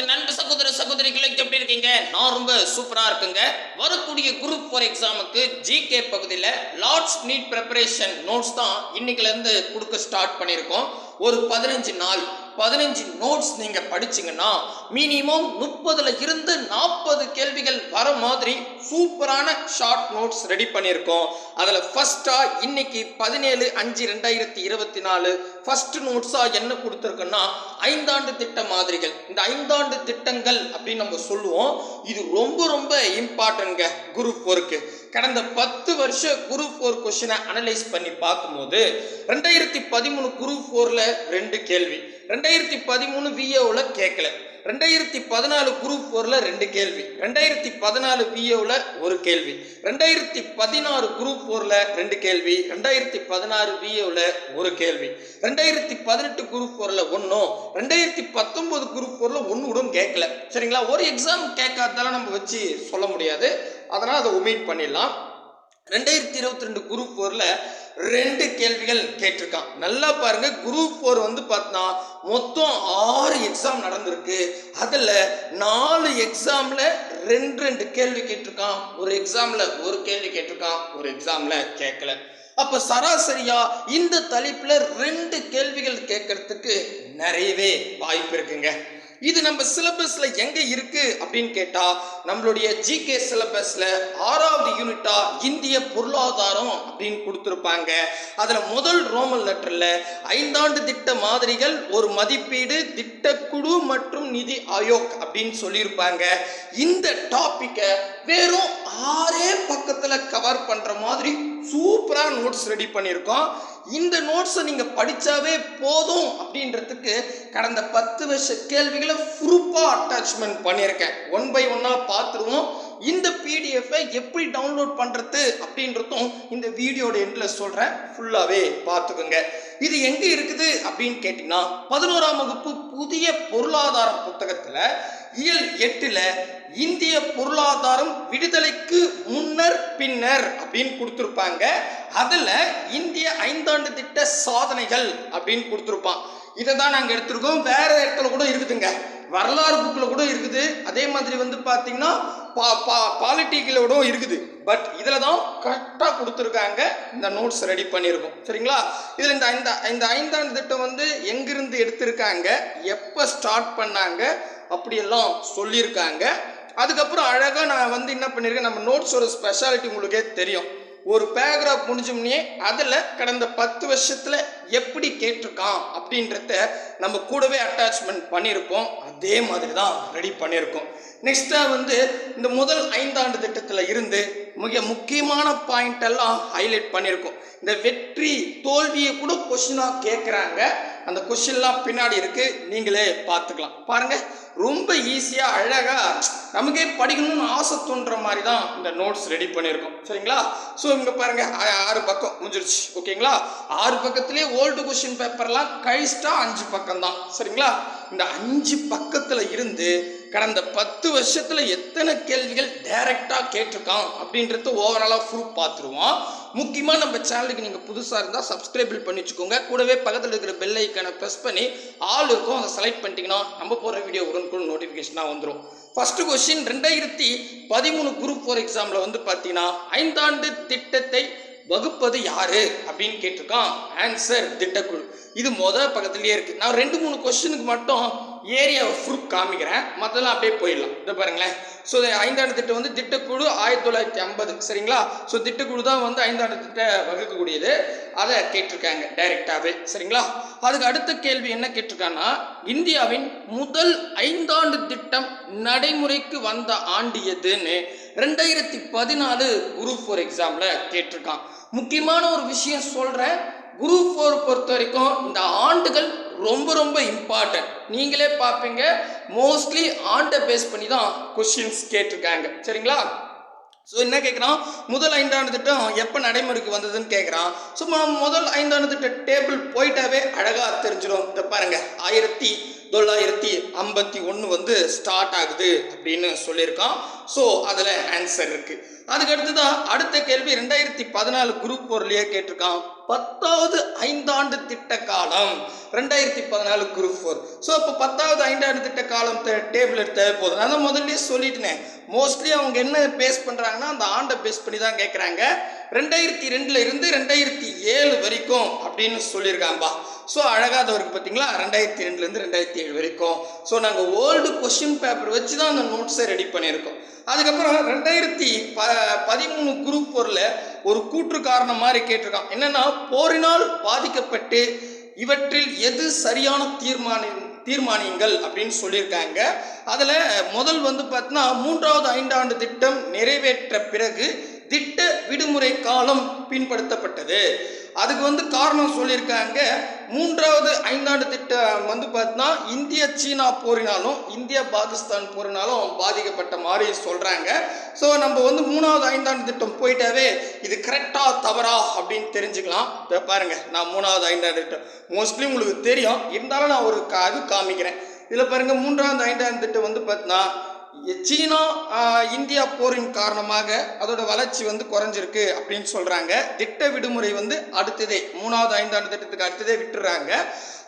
என் நண்பு சகோதர சகோதரிகளுக்கு எப்படி இருக்கீங்க? நான் ரொம்ப சூப்பரா இருக்குங்க. வரக்கூடிய குரூப் ஃபோர் எக்ஸாமுக்கு ஜிகே பகுதியில் லார்ட்ஸ் நீட் ப்ரிப்பரேஷன் நோட்ஸ் தான் இன்னைக்குல இருந்து கொடுக்க ஸ்டார்ட் பண்ணியிருக்கோம். ஒரு பதினஞ்சு நாள் பதினஞ்சு நோட்ஸ் நீங்க படிச்சீங்கன்னா மினிமம் முப்பதுல இருந்து நாற்பது கேள்விகள் வர மாதிரி சூப்பரான ஷார்ட் நோட்ஸ் ரெடி பண்ணியிருக்கோம். அதில் ஃபர்ஸ்டா இன்னைக்கு பதினேழு அஞ்சு ரெண்டாயிரத்தி இருபத்தி நாலு ஃபர்ஸ்ட் நோட்ஸா என்ன கொடுத்துருக்குன்னா ஐந்தாண்டு திட்ட மாதிரிகள். இந்த ஐந்தாண்டு திட்டங்கள் அப்படின்னு நம்ம சொல்லுவோம். இது ரொம்ப ரொம்ப இம்பார்ட்டன்ட்ங்க குரூப் ஒர்க்கு கடந்த பத்து வருஷ குரு ஃபோர் கொஷினை அனலைஸ் பண்ணி பார்க்கும்போது ரெண்டாயிரத்தி பதிமூணு குரு ஃபோரில் ரெண்டு கேள்வி ரெண்டாயிரத்தி பதிமூணு விஏவில் கேட்கல ரெண்டாயிரத்தி பதினாலு குரூப் ஃபோரில் ரெண்டு கேள்வி ரெண்டாயிரத்தி பதினாலு பிஏவில் ஒரு கேள்வி ரெண்டாயிரத்தி பதினாறு குரூப் ஃபோரில் ரெண்டு கேள்வி ரெண்டாயிரத்தி பதினாறு விஏவில் ஒரு கேள்வி ரெண்டாயிரத்தி பதினெட்டு குரூப் ஃபோரில் ஒன்றும் ரெண்டாயிரத்தி பத்தொம்போது குரூப் ஃபோரில் ஒன்று கூட கேட்கல சரிங்களா? ஒரு எக்ஸாம் கேட்காதால நம்ம வச்சு சொல்ல முடியாது. அதனால் அதை ஒமிட் பண்ணிடலாம். ரெண்டாயிரத்தி இருபத்தி ரெண்டு குரூப் ஃபோரில் ரெண்டு கேள்விகள் கேட்டிருக்கான். நல்லா பாருங்க குரூப் ஃபோர் வந்து பார்த்தா மொத்தம் ஆறு எக்ஸாம் நடந்திருக்கு. அதில் நாலு எக்ஸாமில் ரெண்டு ரெண்டு கேள்வி கேட்டிருக்கான். ஒரு எக்ஸாமில் ஒரு கேள்வி கேட்டிருக்கான். ஒரு எக்ஸாமில் கேட்கல. அப்போ சராசரியா இந்த தலைப்பில் ரெண்டு கேள்விகள் கேட்கறதுக்கு நிறையவே வாய்ப்பு இருக்குங்க. இது நம்ம சிலபஸ்ல எங்க இருக்கு அப்படின்னு கேட்டா நம்மளுடைய ஜிகே சிலபஸ்ல ஆறாவது யூனிட்டா இந்திய பொருளாதாரம் அப்படின்னு கொடுத்துருப்பாங்க. அதுல முதல் ரோமன் லெட்டர்ல ஐந்தாண்டு திட்ட மாதிரிகள் ஒரு மதிப்பீடு திட்டக்குழு மற்றும் நிதி ஆயோக் அப்படின்னு சொல்லியிருப்பாங்க. இந்த டாபிக்கை வெறும் ஆறே பக்கத்தில் கவர் பண்ணுற மாதிரி சூப்பராக நோட்ஸ் ரெடி பண்ணியிருக்கோம். இந்த நோட்ஸை நீங்கள் படித்தாவே போதும் அப்படின்றதுக்கு கடந்த பத்து வருஷ கேள்விகளை ப்ரூஃபாக அட்டாச்மெண்ட் பண்ணியிருக்கேன். ஒன் பை ஒன்னாக பார்த்துருவோம். இந்த பிடிஎஃப்பை எப்படி டவுன்லோட் பண்ணுறது அப்படின்றதும் இந்த வீடியோட எண்டில் சொல்கிறேன் ஃபுல்லாகவே பார்த்துக்குங்க. இது எங்கே இருக்குது அப்படின்னு கேட்டிங்கன்னா பதினோராம் வகுப்பு புதிய பொருளாதார புத்தகத்தில் இயல் எட்டில் இந்திய பொருளாதாரம் விடுதலைக்கு முன்னர் பின்னர் அப்படின்னு கொடுத்துருப்பாங்க. அதில் இந்திய ஐந்தாண்டு திட்ட சாதனைகள் அப்படின்னு கொடுத்துருப்பான். இதை தான் நாங்கள் எடுத்திருக்கோம். வேற இடத்துல கூட இருக்குதுங்க. வரலாறு புக்கில் கூட இருக்குது. அதே மாதிரி வந்து பார்த்தீங்கன்னா பா பா பாலிட்டிக்கில் இருக்குது. பட் இதில் தான் கரெக்டாக கொடுத்துருக்காங்க. இந்த நோட்ஸ் ரெடி பண்ணியிருக்கோம். சரிங்களா? இதில் இந்த ஐந்த இந்த ஐந்தாண்டு திட்டம் வந்து எங்கிருந்து எடுத்திருக்காங்க? எப்போ ஸ்டார்ட் பண்ணாங்க? அப்படியெல்லாம் சொல்லியிருக்காங்க. அதுக்கப்புறம் அழகாக நான் வந்து என்ன பண்ணியிருக்கேன் நம்ம நோட்ஸோட ஸ்பெஷாலிட்டி உங்களுக்கே தெரியும். ஒரு பேராகிராஃப் முடிஞ்சோம்னே அதில் கடந்த பத்து வருஷத்தில் எப்படி கேட்டிருக்கான் அப்படின்றத நம்ம கூடவே அட்டாச்மெண்ட் பண்ணியிருப்போம் அதே மாதிரி தான் ரெடி பண்ணியிருக்கோம் நெக்ஸ்ட்டாக வந்து இந்த முதல் ஐந்தாண்டு திட்டத்தில் இருந்து மிக முக்கியமான பாயிண்ட் எல்லாம் ஹைலைட் பண்ணியிருக்கோம் இந்த வெற்றி தோல்வியை கூட கொஷினாக கேட்குறாங்க அந்த கொஷின்லாம் பின்னாடி இருக்குது நீங்களே பார்த்துக்கலாம். பாருங்கள் ரொம்ப ஈஸியாக அழகாக நமக்கே படிக்கணும்னு ஆசை தோன்ற மாதிரி தான் இந்த நோட்ஸ் ரெடி பண்ணியிருக்கோம். சரிங்களா? ஸோ இங்கே பாருங்கள் ஆறு பக்கம் முடிஞ்சிருச்சு. ஓகேங்களா? ஆறு பக்கத்துலேயே ஓல்டு கொஷின் பேப்பர்லாம் கழிச்சிட்டா அஞ்சு பக்கம் தான் சரிங்களா? இந்த அஞ்சு பக்கத்தில் இருந்து கடந்த பத்து வருஷத்துல எத்தனை கேள்விகள் டைரக்டா கேட்டிருக்கான் அப்படின்றது ஓவராலாக ப்ரூஃப் பார்த்துருவோம். முக்கியமாக நம்ம சேனலுக்கு நீங்கள் புதுசாக இருந்தால் சப்ஸ்கிரைபிள் பண்ணி வச்சுக்கோங்க. கூடவே பக்கத்தில் இருக்கிற பெல் ஐக்கனை ப்ரெஸ் பண்ணி ஆள் இருக்கும் அதை செலக்ட் பண்ணிட்டீங்கன்னா நம்ம போகிற வீடியோ உடனுக்குடன் நோட்டிஃபிகேஷனாக வந்துடும் ஃபர்ஸ்ட் கொஸ்டின் ரெண்டாயிரத்தி பதிமூணு குரூப் ஃபோர் எக்ஸாமில் வந்து பார்த்தீங்கன்னா ஐந்தாண்டு திட்டத்தை வகுப்பது யாரு அப்படின்னு கேட்டிருக்கான். ஆன்சர் திட்டக்குழு. இது மொதல் பக்கத்துலயே இருக்கு. நான் ரெண்டு மூணு கொஸ்டினுக்கு மட்டும் ஏரியாவை ஃபுல் காமிக்கிறேன். மற்றெல்லாம் அப்படியே போயிடலாம். இதை பாருங்களேன். ஸோ ஐந்தாண்டு திட்டம் வந்து திட்டக்குழு ஆயிரத்தி தொள்ளாயிரத்தி ஐம்பது. சரிங்களா? ஸோ திட்டக்குழு தான் வந்து ஐந்தாண்டு திட்ட வகுக்கக்கூடியது. அதை கேட்டிருக்காங்க டைரெக்டாகவே சரிங்களா? அதுக்கு அடுத்த கேள்வி என்ன கேட்டிருக்காங்கன்னா இந்தியாவின் முதல் ஐந்தாண்டு திட்டம் நடைமுறைக்கு வந்த ஆண்டு எதுன்னு ரெண்டாயிரத்தி பதினாலு குரூப் ஃபோர் எக்ஸாமில் கேட்டிருக்கான். முக்கியமான ஒரு விஷயம் சொல்கிறேன் குரூப் ஃபோர் பொறுத்த வரைக்கும் இந்த ஆண்டுகள் ரொம்ப ரொம்ப இம்பார்ட்டன்ட் நீங்களே பார்ப்பீங்க. மோஸ்ட்லி ஆண்டை பேஸ் பண்ணி தான் கொஸ்டின்ஸ் கேட்டிருக்காங்க. சரிங்களா? ஸோ என்ன கேட்குறான்? முதல் ஐந்தாண்டு திட்டம் எப்போ நடைமுறைக்கு வந்ததுன்னு கேட்குறான். ஸோ நம்ம முதல் ஐந்தாண்டு திட்ட டேபிள் போயிட்டாவே அழகாக தெரிஞ்சிடும் இதை பாருங்க. ஆயிரத்தி தொள்ளாயிரத்தி ஐம்பத்தி ஒன்று வந்து ஸ்டார்ட் ஆகுது அப்படின்னு சொல்லியிருக்கான். ஸோ அதில் ஆன்சர் இருக்குது அதுக்கு அடுத்ததான் அடுத்த கேள்வி ரெண்டாயிரத்தி பதினாலு குரூப் பொருளையே கேட்டிருக்கான். பத்தாவது ஐந்தாண்டு திட்ட காலம் ரெண்டாயிரத்தி பதினாலு குரூப் ஃபோர் ஸோ இப்போ பத்தாவது ஐந்தாண்டு திட்ட காலம் டேபிள் எடுத்தாவே போதும். நான் முதல்ல முதல்லயே மோஸ்ட்லி அவங்க என்ன பேஸ் பண்ணுறாங்கன்னா அந்த ஆண்டை பேஸ் பண்ணி தான் கேட்குறாங்க ரெண்டாயிரத்தி ரெண்டுல இருந்து ரெண்டாயிரத்தி ஏழு வரைக்கும் அப்படின்னு சொல்லியிருக்காங்கப்பா ஸோ அழகாக அது பார்த்தீங்களா? ரெண்டாயிரத்தி ரெண்டுலேருந்து ரெண்டாயிரத்தி ஏழு வரைக்கும். ஸோ நாங்கள் ஓல்டு கொஷின் பேப்பர் வச்சு தான் அந்த நோட்ஸை ரெடி பண்ணியிருக்கோம். அதுக்கப்புறம் ரெண்டாயிரத்தி ப பதிமூணு குரூப் போரில் ஒரு கூற்று காரணம் மாதிரி கேட்டிருக்கான். என்னென்னா போரினால் பாதிக்கப்பட்டு இவற்றில் எது சரியான தீர்மானம் தீர்மானியங்கள் அப்படின்னு சொல்லியிருக்காங்க. அதில் முதல் வந்து பார்த்தீங்கன்னா மூன்றாவது ஐந்தாண்டு திட்டம் நிறைவேற்ற பிறகு திட்ட விடுமுறை காலம் பின்படுத்தப்பட்டது. அதுக்கு வந்து காரணம் சொல்லியிருக்காங்க. மூன்றாவது ஐந்தாண்டு திட்டம் வந்து பார்த்தீங்கன்னா இந்திய சீனா போரினாலும் இந்தியா பாகிஸ்தான் போரினாலும் பாதிக்கப்பட்ட மாதிரி சொல்கிறாங்க ஸோ நம்ம வந்து மூணாவது ஐந்தாண்டு திட்டம் போயிட்டாவே இது கரெக்டாக தவறா அப்படின்னு தெரிஞ்சுக்கலாம். இப்போ பாருங்கள் நான் மூணாவது ஐந்தாண்டு திட்டம். மோஸ்ட்லி உங்களுக்கு தெரியும். இருந்தாலும் நான் ஒரு க இது காமிக்கிறேன். இதில் பாருங்கள் மூன்றாவது ஐந்தாண்டு திட்டம் வந்து பார்த்தீங்கன்னா சீனா இந்தியா போரின் காரணமாக அதோட வளர்ச்சி வந்து குறைஞ்சிருக்கு அப்படின்னு சொல்கிறாங்க திட்ட விடுமுறை வந்து அடுத்ததே மூணாவது ஐந்தாண்டு திட்டத்துக்கு அடுத்ததே விட்டுறாங்க.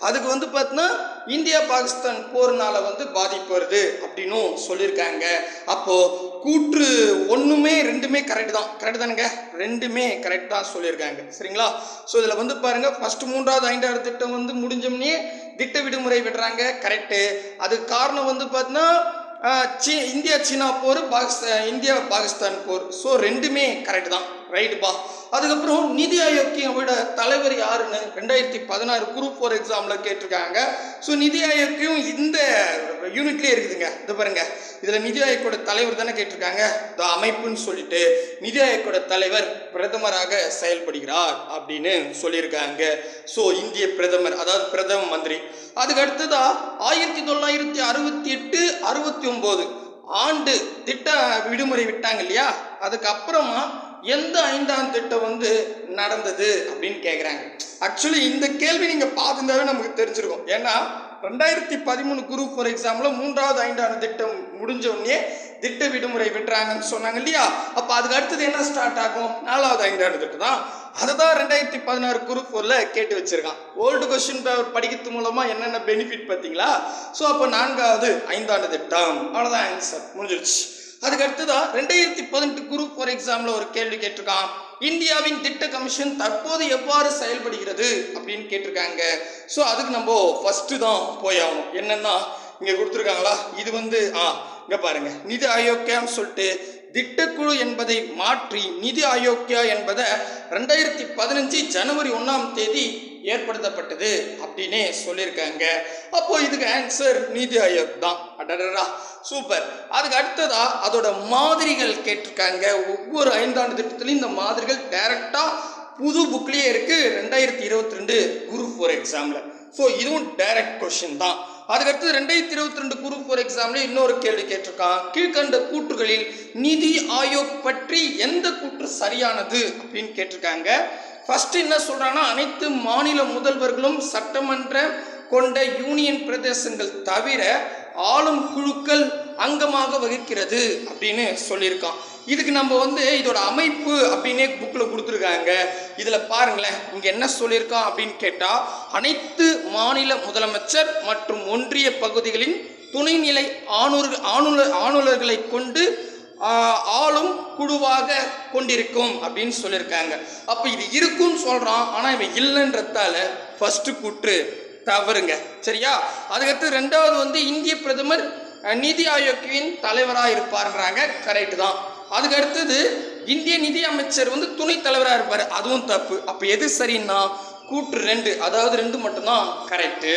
அதுக்கு வந்து பார்த்தீங்கன்னா இந்தியா பாகிஸ்தான் போர்னால வந்து பாதிப்பு வருது அப்படின்னும் சொல்லியிருக்காங்க. அப்போது கூற்று ஒன்றுமே ரெண்டுமே கரெக்ட் தான். கரெக்ட் தானுங்க? ரெண்டுமே கரெக்ட் தான் சொல்லியிருக்காங்க. சரிங்களா? ஸோ இதில் வந்து பாருங்க ஃபர்ஸ்ட் மூன்றாவது ஐந்தாவது திட்டம் வந்து முடிஞ்சோம்னே திட்ட விடுமுறை விடுறாங்க. கரெக்டு அதுக்கு காரணம் வந்து பார்த்தீங்கன்னா சீ இந்தியா சீனா போர் பாகிஸ்தான் இந்தியா பாகிஸ்தான் போர். ஸோ ரெண்டுமே கரெக்ட் தான். ரைட்டுப்பா அதுக்கப்புறம் நிதி ஆயோக்கியோட தலைவர் யாருன்னு ரெண்டாயிரத்தி பதினாறு குரூப் ஃபோர் எக்ஸாமில் கேட்டிருக்காங்க. ஸோ நிதி ஆயோக்கியம் இந்த யூனிட்லேயே இருக்குதுங்க. இது பாருங்க. இதில் நிதி ஆயோக்கோட தலைவர் தானே கேட்டிருக்காங்க. இந்த அமைப்புன்னு சொல்லிட்டு நிதி ஆயோக்கோட தலைவர் பிரதமராக செயல்படுகிறார் அப்படின்னு சொல்லியிருக்காங்க. ஸோ இந்திய பிரதமர் அதாவது பிரதம மந்திரி. அதுக்கு அடுத்ததா ஆயிரத்தி தொள்ளாயிரத்தி அறுபத்தி எட்டு அறுபத்தி ஒம்பது ஆண்டு திட்ட விடுமுறை விட்டாங்க இல்லையா? அதுக்கப்புறமா எந்த ஐந்தாம் திட்டம் வந்து நடந்தது அப்படின்னு கேட்குறாங்க ஆக்சுவலி இந்த கேள்வி நீங்கள் பார்த்துருந்தாவே நமக்கு தெரிஞ்சிருக்கும். ஏன்னா ரெண்டாயிரத்தி பதிமூணு குரூப் ஃபார் எக்ஸாமில் மூன்றாவது ஐந்தாண்டு திட்டம் முடிஞ்சவுடனே திட்ட விடுமுறை விட்டுறாங்கன்னு சொன்னாங்க இல்லையா? அப்போ அதுக்கு அடுத்தது என்ன ஸ்டார்ட் ஆகும்? நாலாவது ஐந்தாண்டு திட்டம் தான். அதை தான் ரெண்டாயிரத்தி பதினாறு குரூப் ஃபோரில் கேட்டு வச்சுருக்கான். ஓல்டு கொஸ்டின் பேப்பர் படிக்கிறது மூலமாக என்னென்ன பெனிஃபிட் பார்த்தீங்களா? ஸோ அப்போ நான்காவது ஐந்தாண்டு திட்டம். அவ்வளோதான் ஆன்சர் முடிஞ்சிருச்சு. அதுக்கு அடுத்ததா ரெண்டாயிரத்தி பதினெட்டு குரூப் ஃபார் எக்ஸாமில் ஒரு கேள்வி கேட்டிருக்கான். இந்தியாவின் திட்ட கமிஷன் தற்போது எவ்வாறு செயல்படுகிறது அப்படின்னு கேட்டிருக்காங்க. ஸோ அதுக்கு நம்ம ஃபஸ்ட்டு தான் போய் ஆகணும். என்னன்னா இங்கே கொடுத்துருக்காங்களா? இது வந்து ஆ இங்கே பாருங்க. நிதி ஆயோக்கியான்னு சொல்லிட்டு திட்டக்குழு என்பதை மாற்றி நிதி ஆயோக்கியா என்பதை ரெண்டாயிரத்தி பதினஞ்சு ஜனவரி ஒன்றாம் தேதி ஏற்படுத்தப்பட்டது அப்படின்னே சொல்லியிருக்காங்க. அப்போ இதுக்கு ஆன்சர் நீதி ஆயோக் தான். அடடா சூப்பர் அதுக்கு அடுத்ததா அதோட மாதிரிகள் கேட்டிருக்காங்க. ஒவ்வொரு ஐந்தாண்டு திட்டத்திலையும் இந்த மாதிரிகள் டைரக்டாக புது புக்லேயே இருக்குது ரெண்டாயிரத்தி இருபத்தி ரெண்டு குரூப் ஃபோர் எக்ஸாமில் ஸோ இதுவும் டைரக்ட் கொஷின் தான். அதுக்கடுத்து ரெண்டாயிரத்தி இருபத்தி ரெண்டு குரூப் ஃபோர் எக்ஸாம்ல இன்னொரு கேள்வி கேட்டிருக்கான். கீழ்கண்ட கூற்றுகளில் நிதி ஆயோக் பற்றி எந்த கூற்று சரியானது அப்படின்னு கேட்டிருக்காங்க. ஃபர்ஸ்ட் என்ன சொல்கிறாங்கன்னா அனைத்து மாநில முதல்வர்களும் சட்டமன்ற கொண்ட யூனியன் பிரதேசங்கள் தவிர ஆளும் குழுக்கள் அங்கமாக வகிக்கிறது அப்படின்னு சொல்லியிருக்கான். இதுக்கு நம்ம வந்து இதோட அமைப்பு அப்படின்னே புக்கில் கொடுத்துருக்காங்க. இதில் பாருங்களேன் இங்கே என்ன சொல்லியிருக்கான் அப்படின்னு கேட்டால் அனைத்து மாநில முதலமைச்சர் மற்றும் ஒன்றிய பகுதிகளின் துணைநிலை ஆணுர் ஆணுல ஆணுலர்களை கொண்டு ஆளும் குழுவாக கொண்டிருக்கும் அப்படின்னு சொல்லியிருக்காங்க. அப்போ இது இருக்குன்னு சொல்கிறான் ஆனால் இவன் இல்லைன்றதால ஃபஸ்ட்டு கூற்று தவறுங்க. சரியா? அதுக்கடுத்து ரெண்டாவது வந்து இந்திய பிரதமர் நிதி ஆயோக்கியின் தலைவராக இருப்பாருன்றாங்க. கரெக்ட் தான். அதுக்கடுத்தது இந்திய நிதி அமைச்சர் வந்து துணைத் தலைவராக இருப்பார். அதுவும் தப்பு. அப்போ எது சரின்னா கூற்று ரெண்டு அதாவது ரெண்டு மட்டும்தான் கரெக்டு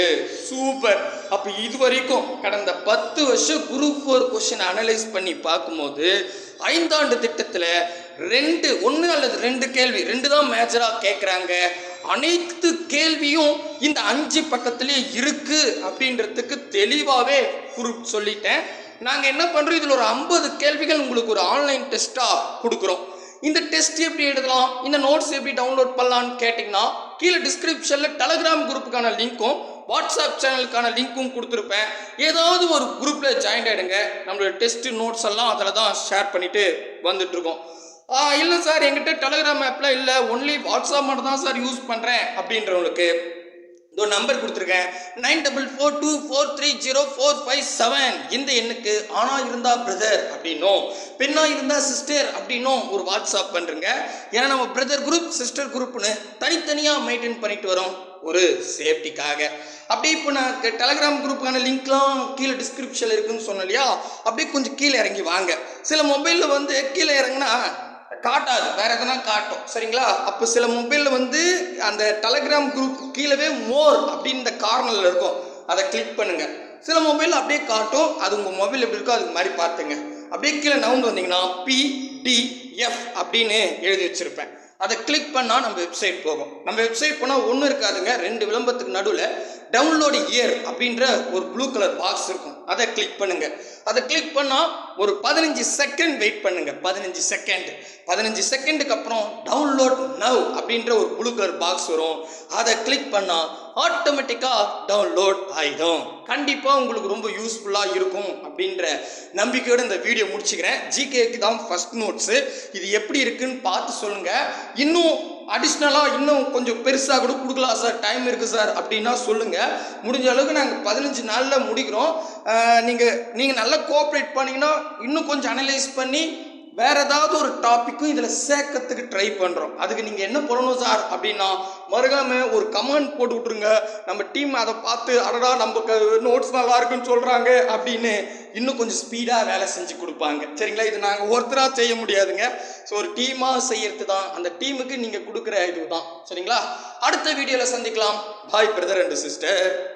சூப்பர் அப்போ இது வரைக்கும் கடந்த பத்து வருஷம் குரூப் ஃபோர் கொஷின் அனலைஸ் பண்ணி பார்க்கும்போது ஐந்தாண்டு திட்டத்தில் ரெண்டு ஒன்று அல்லது ரெண்டு கேள்வி ரெண்டு தான் மேஜராக கேட்குறாங்க அனைத்து கேள்வியும் இந்த அஞ்சு பக்கத்துலேயே இருக்கு அப்படின்றதுக்கு தெளிவாகவே குரூப் சொல்லிட்டேன். நாங்கள் என்ன பண்ணுறோம் இதில் ஒரு ஐம்பது கேள்விகள் உங்களுக்கு ஒரு ஆன்லைன் டெஸ்ட்டாக கொடுக்குறோம். இந்த டெஸ்ட் எப்படி எழுதலாம்? இந்த நோட்ஸ் எப்படி டவுன்லோட் பண்ணலான்னு கேட்டிங்கன்னா கீழே டிஸ்கிரிப்ஷனில் டெலகிராம் குரூப்புக்கான லிங்க்கும் வாட்ஸ்அப் சேனலுக்கான லிங்க்கும் கொடுத்துருப்பேன். ஏதாவது ஒரு குரூப்பில் ஜாயின் ஆகிடுங்க நம்மளோட டெஸ்ட் நோட்ஸ் எல்லாம் அதில் தான் ஷேர் பண்ணிட்டு வந்துட்டுருக்கோம். இல்லை சார் என்கிட்ட டெலகிராம் ஆப்பில் இல்லை ஒன்லி வாட்ஸ்அப் மட்டும் தான் சார் யூஸ் பண்ணுறேன் அப்படின்றவங்களுக்கு இதோ நம்பர் கொடுத்துருக்கேன். Nine double four two four three zero four five seven இந்த எண்ணுக்கு ஆணா இருந்தா பிரதர் அப்படின்னும். பெண்ணா இருந்தா சிஸ்டர் அப்படின்னும் ஒரு வாட்ஸ்அப் பண்ணுறங்க ஏன்னா நம்ம பிரதர் குரூப் சிஸ்டர் குரூப்னு தனித்தனியாக மெயின்டைன் பண்ணிட்டு வரோம் ஒரு சேஃப்டிக்காக அப்படியே இப்போ நான் டெலகிராம் குரூப்புக்கான லிங்க்லாம் கீழே டிஸ்கிரிப்ஷனில் இருக்குன்னு சொன்னேன் இல்லையா? அப்படியே கொஞ்சம் கீழே இறங்கி வாங்க. சில மொபைலில் வந்து கீழே இறங்குனா காட்டாது. வேற எதனா காட்டும். சரிங்களா? அப்போ சில மொபைலில் வந்து அந்த டெலகிராம் குரூப் கீழவே மோர் அப்படின்னு இந்த கார்னரில் இருக்கும். அதை கிளிக் பண்ணுங்க. சில மொபைல் அப்படியே காட்டும். அது உங்கள் மொபைல் எப்படி இருக்கோ அதுக்கு மாதிரி பார்த்துங்க. அப்படியே கீழே நவுந்து வந்தீங்கன்னா பிடிஎஃப் அப்படின்னு எழுதி வச்சிருப்பேன். அதை கிளிக் பண்ணால் நம்ம வெப்சைட் போகும். நம்ம வெப்சைட் போனால் ஒன்றும் இருக்காதுங்க. ரெண்டு விளம்பரத்துக்கு நடுவில் டவுன்லோடு இயர் அப்படின்ற ஒரு ப்ளூ கலர் பாக்ஸ் இருக்கும். அதை கிளிக் பண்ணுங்க. அதை கிளிக் பண்ணால் ஒரு பதினஞ்சு செகண்ட் வெயிட் பண்ணுங்க. பதினஞ்சு செகண்ட் பதினஞ்சு செகண்டுக்கு அப்புறம் டவுன்லோட் நவ் அப்படின்ற ஒரு ப்ளூ கலர் பாக்ஸ் வரும். அதை கிளிக் பண்ணால் ஆட்டோமேட்டிக்காக டவுன்லோட் ஆயிடும். கண்டிப்பாக உங்களுக்கு ரொம்ப யூஸ்ஃபுல்லாக இருக்கும் அப்படின்ற நம்பிக்கையோடு இந்த வீடியோ முடிச்சுக்கிறேன். ஜிகேக்கு தான் ஃபர்ஸ்ட் நோட்ஸு இது எப்படி இருக்குன்னு பார்த்து சொல்லுங்கள் இன்னும் அடிஷ்னலாக இன்னும் கொஞ்சம் பெருசாக கூட கொடுக்கலாம் சார் டைம் இருக்குது சார் அப்படின்னா சொல்லுங்கள் முடிஞ்ச அளவுக்கு நாங்கள் பதினஞ்சு நாளில் முடிக்கிறோம். நீங்கள் நீங்கள் நல்லா கோஆப்ரேட் பண்ணிங்கன்னா இன்னும் கொஞ்சம் அனலைஸ் பண்ணி வேற ஏதாவது ஒரு டாப்பிக்கும் இதில் சேர்க்கறதுக்கு ட்ரை பண்ணுறோம் அதுக்கு நீங்கள் என்ன பண்ணணும் சார் அப்படின்னா மறுகாம ஒரு கமெண்ட் போட்டு விட்ருங்க நம்ம டீம் அதை பார்த்து அடடா நமக்கு நோட்ஸ் நல்லா இருக்குன்னு சொல்கிறாங்க அப்படின்னு இன்னும் கொஞ்சம் ஸ்பீடாக வேலை செஞ்சு கொடுப்பாங்க. சரிங்களா? இது நாங்கள் ஒருத்தராக செய்ய முடியாதுங்க. ஸோ ஒரு டீமாக செய்யறது தான் அந்த டீமுக்கு நீங்கள் கொடுக்குற இது தான் சரிங்களா? அடுத்த வீடியோவில் சந்திக்கலாம். பாய் பிரதர் அண்ட் சிஸ்டர்